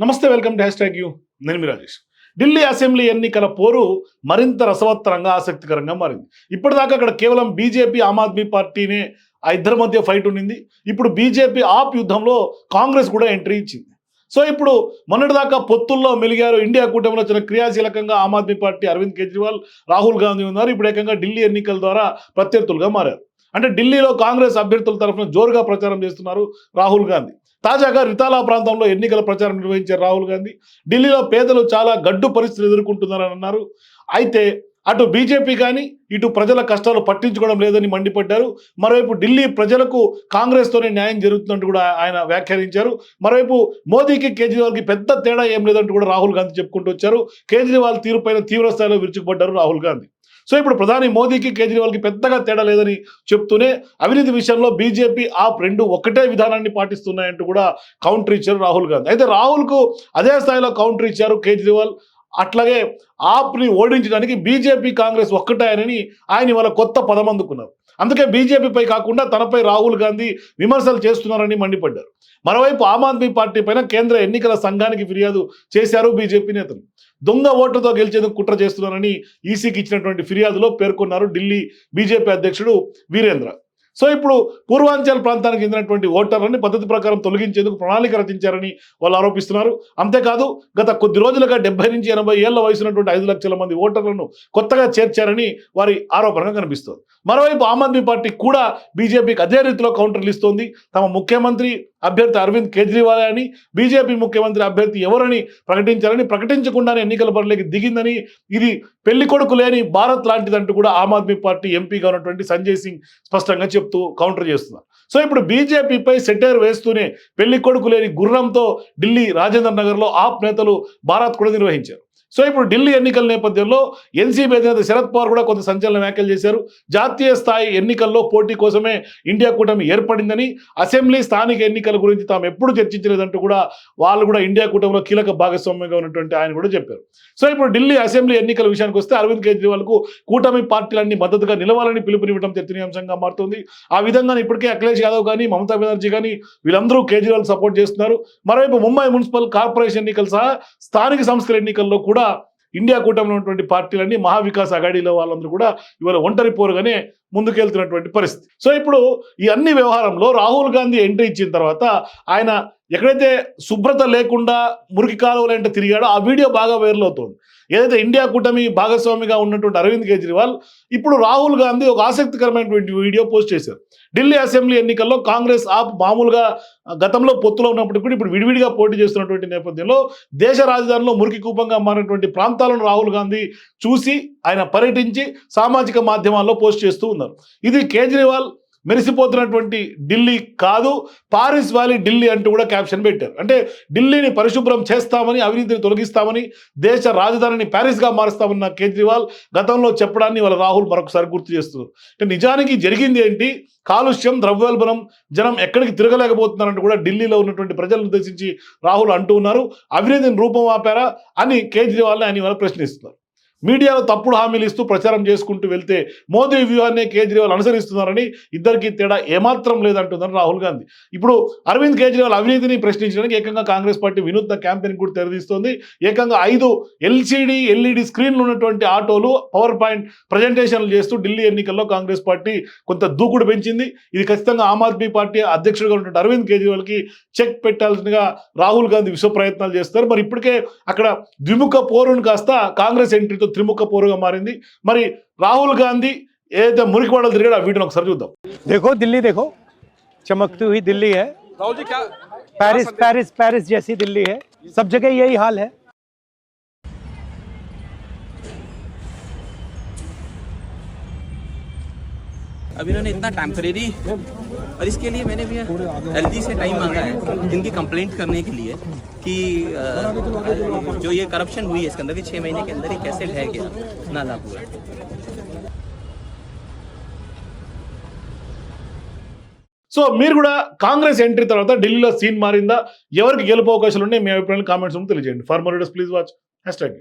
నమస్తే welcome to hashtag you. నేను మీ రాజేష్. ఢిల్లీ అసెంబ్లీ ఎన్నికల పోరు మరింత రసవత్తరంగా ఆసక్తికరంగా మారింది. ఇప్పటిదాకా అక్కడ కేవలం బీజేపీ ఆమ్ ఆద్మీ పార్టీనే ఆ ఇద్దరి మధ్య ఫైట్ ఉండింది. ఇప్పుడు బీజేపీ ఆప్ యుద్ధంలో కాంగ్రెస్ కూడా ఎంట్రీ ఇచ్చింది. సో ఇప్పుడు మొన్నటిదాకా పొత్తుల్లో మెలిగారు ఇండియా కూటమిలో వచ్చిన క్రియాశీలకంగా ఆమ్ ఆద్మీ పార్టీ అరవింద్ కేజ్రీవాల్ రాహుల్ గాంధీ ఉన్నారు. ఇప్పుడు ఏకంగా ఢిల్లీ ఎన్నికల ద్వారా ప్రత్యర్థులుగా మారారు. అంటే ఢిల్లీలో కాంగ్రెస్ అభ్యర్థుల తరఫున జోరుగా ప్రచారం చేస్తున్నారు రాహుల్ గాంధీ. తాజాగా రితాలా ప్రాంతంలో ఎన్నికల ప్రచారం నిర్వహించారు రాహుల్ గాంధీ ఢిల్లీలో పేదలు చాలా గడ్డు పరిస్థితులు ఎదుర్కొంటున్నారని అన్నారు. అయితే అటు బీజేపీ కానీ ఇటు ప్రజల కష్టాలు పట్టించుకోవడం లేదని మండిపడ్డారు. మరోవైపు ఢిల్లీ ప్రజలకు కాంగ్రెస్తోనే న్యాయం జరుగుతున్నట్టు కూడా ఆయన వ్యాఖ్యానించారు. మరోవైపు మోదీకి కేజ్రీవాల్కి పెద్ద తేడా ఏం లేదంటూ కూడా రాహుల్ గాంధీ చెప్పుకుంటూ వచ్చారు. కేజ్రీవాల్ తీరుపైన తీవ్ర స్థాయిలో విరుచుకుపడ్డారు రాహుల్ గాంధీ. సో ఇప్పుడు ప్రధాని మోదీకి కేజ్రీవాల్కి పెద్దగా తేడా లేదని చెప్తూనే అవినీతి విషయంలో బీజేపీ ఆప్ రెండు ఒకటే విధానాన్ని పాటిస్తున్నాయంటూ కూడా కౌంటర్ ఇచ్చారు రాహుల్ గాంధీ. అయితే రాహుల్కు అదే స్థాయిలో కౌంటర్ ఇచ్చారు కేజ్రీవాల్. అట్లాగే ఆప్ని ఓడించడానికి బీజేపీ కాంగ్రెస్ ఒక్కటాయనని ఆయన ఇవాళ కొత్త పదం అందుకున్నారు. అందుకే బీజేపీపై కాకుండా తనపై రాహుల్ గాంధీ విమర్శలు చేస్తున్నారని మండిపడ్డారు. మరోవైపు ఆమ్ ఆద్మీ పార్టీ పైన కేంద్ర ఎన్నికల సంఘానికి ఫిర్యాదు చేశారు బీజేపీ నేతలు. దొంగ ఓట్లతో గెలిచేందుకు కుట్ర చేస్తున్నారని ఈసీకి ఇచ్చినటువంటి ఫిర్యాదులో పేర్కొన్నారు ఢిల్లీ బీజేపీ అధ్యక్షుడు వీరేంద్ర. సో ఇప్పుడు పూర్వాంచల్ ప్రాంతానికి చెందినటువంటి ఓటర్లని పద్ధతి ప్రకారం తొలగించేందుకు ప్రణాళిక రచించారని వాళ్ళు ఆరోపిస్తున్నారు. అంతేకాదు గత కొద్ది రోజులుగా డెబ్బై నుంచి ఎనభై ఏళ్ళ వయసున్నటువంటి ఐదు లక్షల మంది ఓటర్లను కొత్తగా చేర్చారని వారి ఆరోపణగా కనిపిస్తోంది. మరోవైపు ఆమ్ ఆద్మీ పార్టీ కూడా బీజేపీకి అదే రీతిలో కౌంటర్లు ఇస్తోంది తమ ముఖ్యమంత్రి అభ్యర్థి అరవింద్ కేజ్రీవాల్ అని బీజేపీ ముఖ్యమంత్రి అభ్యర్థి ఎవరని ప్రకటించారని ప్రకటించకుండానే ఎన్నికల బరిలోకి దిగిందని ఇది పెళ్ళి కొడుకు లేని భారత్ లాంటిదంటూ కూడా ఆమ్ ఆద్మీ పార్టీ ఎంపీగా ఉన్నటువంటి సంజయ్ సింగ్ స్పష్టంగా చెప్తూ కౌంటర్ చేస్తున్నారు. సో ఇప్పుడు బీజేపీపై సెటైర్ వేస్తూనే పెళ్ళి కొడుకు లేని గుర్రంతో ఢిల్లీ రాజేంద్ర నగర్లో ఆప్ నేతలు భారత్ కూడా నిర్వహించారు. సో ఇప్పుడు ఢిల్లీ ఎన్నికల నేపథ్యంలో ఎన్సీపీ అధినేత శరద్ పవార్ కూడా కొంత సంచలన వ్యాఖ్యలు చేశారు. జాతీయ స్థాయి ఎన్నికల్లో పోటీ కోసమే ఇండియా కూటమి ఏర్పడిందని అసెంబ్లీ స్థానిక ఎన్నికల గురించి తాము ఎప్పుడు చర్చించలేదంటూ కూడా వాళ్ళు కూడా ఇండియా కూటమిలో కీలక భాగస్వామ్యంగా ఉన్నటువంటి ఆయన కూడా చెప్పారు. సో ఇప్పుడు ఢిల్లీ అసెంబ్లీ ఎన్నికల విషయానికి వస్తే అరవింద్ కేజ్రీవాల్కు కూటమి పార్టీలన్నీ మద్దతుగా నిలవాలని పిలుపునివ్వడం చర్చనీయాంశంగా మారుతుంది. ఆ విధంగా ఇప్పటికే అఖిలేష్ యాదవ్ కానీ మమతా బెనర్జీ కానీ వీళ్ళందరూ కేజ్రీవాల్ సపోర్ట్ చేస్తున్నారు. మరోవైపు ముంబై మున్సిపల్ కార్పొరేషన్ ఎన్నికలు సహా స్థానిక సంస్థల ఎన్నికల్లో కూడా ఇండియా కూటమిలో ఉన్నటువంటి పార్టీలన్నీ మహావికాస్ అఘాడీలో వాళ్ళందరూ కూడా ఇవాళ ఒంటరి పోరుగానే ముందుకెళ్తున్నటువంటి పరిస్థితి. సో ఇప్పుడు ఈ అన్ని వ్యవహారంలో రాహుల్ గాంధీ ఎంట్రీ ఇచ్చిన తర్వాత ఆయన ఎక్కడైతే శుభ్రత లేకుండా మురికి కాలువలంటే తిరిగాడో ఆ వీడియో బాగా వైరల్ అవుతుంది. ఏదైతే ఇండియా కూటమి భాగస్వామిగా ఉన్నటువంటి అరవింద్ కేజ్రీవాల్ ఇప్పుడు రాహుల్ గాంధీ ఒక ఆసక్తికరమైనటువంటి వీడియో పోస్ట్ చేశారు. ఢిల్లీ అసెంబ్లీ ఎన్నికల్లో కాంగ్రెస్ ఆప్ మామూలుగా గతంలో పొత్తులో ఉన్నప్పటికీ కూడా ఇప్పుడు విడివిడిగా పోటీ చేస్తున్నటువంటి నేపథ్యంలో దేశ రాజధానిలో మురికి కూపంగా మారినటువంటి ప్రాంతాలను రాహుల్ గాంధీ చూసి ఆయన పర్యటించి సామాజిక మాధ్యమాల్లో పోస్ట్ చేస్తూ ఉన్నారు ఇది కేజ్రీవాల్ మెరిసిపోతున్నటువంటి ఢిల్లీ కాదు పారిస్ వ్యాలీ ఢిల్లీ అంటూ కూడా క్యాప్షన్ పెట్టారు. అంటే ఢిల్లీని పరిశుభ్రం చేస్తామని అవినీతిని తొలగిస్తామని దేశ రాజధానిని ప్యారిస్గా మారుస్తామన్న కేజ్రీవాల్ గతంలో చెప్పడాన్ని వాళ్ళ రాహుల్ మరొకసారి గుర్తు చేస్తున్నారు. అంటే నిజానికి జరిగింది ఏంటి? కాలుష్యం ద్రవ్యోల్బణం జనం ఎక్కడికి తిరగలేకపోతున్నారంటూ కూడా ఢిల్లీలో ఉన్నటువంటి ప్రజలను ఉద్దేశించి రాహుల్ అంటూ ఉన్నారు. అవినీతిని రూపం ఆపారా అని కేజ్రీవాల్ని ఆయన ప్రశ్నిస్తున్నారు. మీడియాలో తప్పుడు హామీలు ఇస్తూ ప్రచారం చేసుకుంటూ వెళ్తే మోదీ వ్యూహాన్ని కేజ్రీవాల్ అనుసరిస్తున్నారని ఇద్దరికి తేడా ఏమాత్రం లేదంటున్నారు రాహుల్ గాంధీ. ఇప్పుడు అరవింద్ కేజ్రీవాల్ అవినీతిని ప్రశ్నించడానికి ఏకంగా కాంగ్రెస్ పార్టీ వినూత్న క్యాంపెయిన్ కూడా తెరదీస్తోంది. ఏకంగా ఐదు ఎల్సీడీ ఎల్ఈడి స్క్రీన్లు ఉన్నటువంటి ఆటోలు పవర్ పాయింట్ ప్రజెంటేషన్లు చేస్తూ ఢిల్లీ ఎన్నికల్లో కాంగ్రెస్ పార్టీ కొంత దూకుడు పెంచింది. ఇది ఖచ్చితంగా ఆమ్ ఆద్మీ పార్టీ అధ్యక్షుడిగా ఉన్నటువంటి అరవింద్ కేజ్రీవాల్కి చెక్ పెట్టాల్సిందిగా రాహుల్ గాంధీ విశ్వ ప్రయత్నాలు చేస్తారు మరి ఇప్పటికే అక్కడ ద్విముఖ పోరును కాస్త కాంగ్రెస్ ఎంట్రీతో త్రిముఖ పోరుగా మారింది మరి రాహుల్ గాంధీ ఏదైతే మురికి వాడలు తిరిగాడో ఆ వీడియోని ఒకసారి చూద్దాం देखो दिल्ली देखो चमकती हुई दिल्ली है राहुल जी क्या पेरिस पेरिस पेरिस जैसी दिल्ली है सब जगह यही हाल है अब इन्होंने इतना टेम्परेरी और इसके लिए मैंने भी एल से टाइम मांगा है इनकी कंप्लेंट करने के लिए कि जो ये करप्शन हुई है इसके अंदर भी छः महीने के अंदर ही कैसे ढह गया ना लागू हुआ। సో మీరు కూడా కాంగ్రెస్ ఎంట్రీ తర్వాత ఢిల్లీలో సీన్ మారిందా? ఎవరికి గెలుపు అవకాశాలు ఉన్నాయి? మీ అభిప్రాయాలు కామెంట్స్ తెలియజేయండి. Farmer please watch hash tag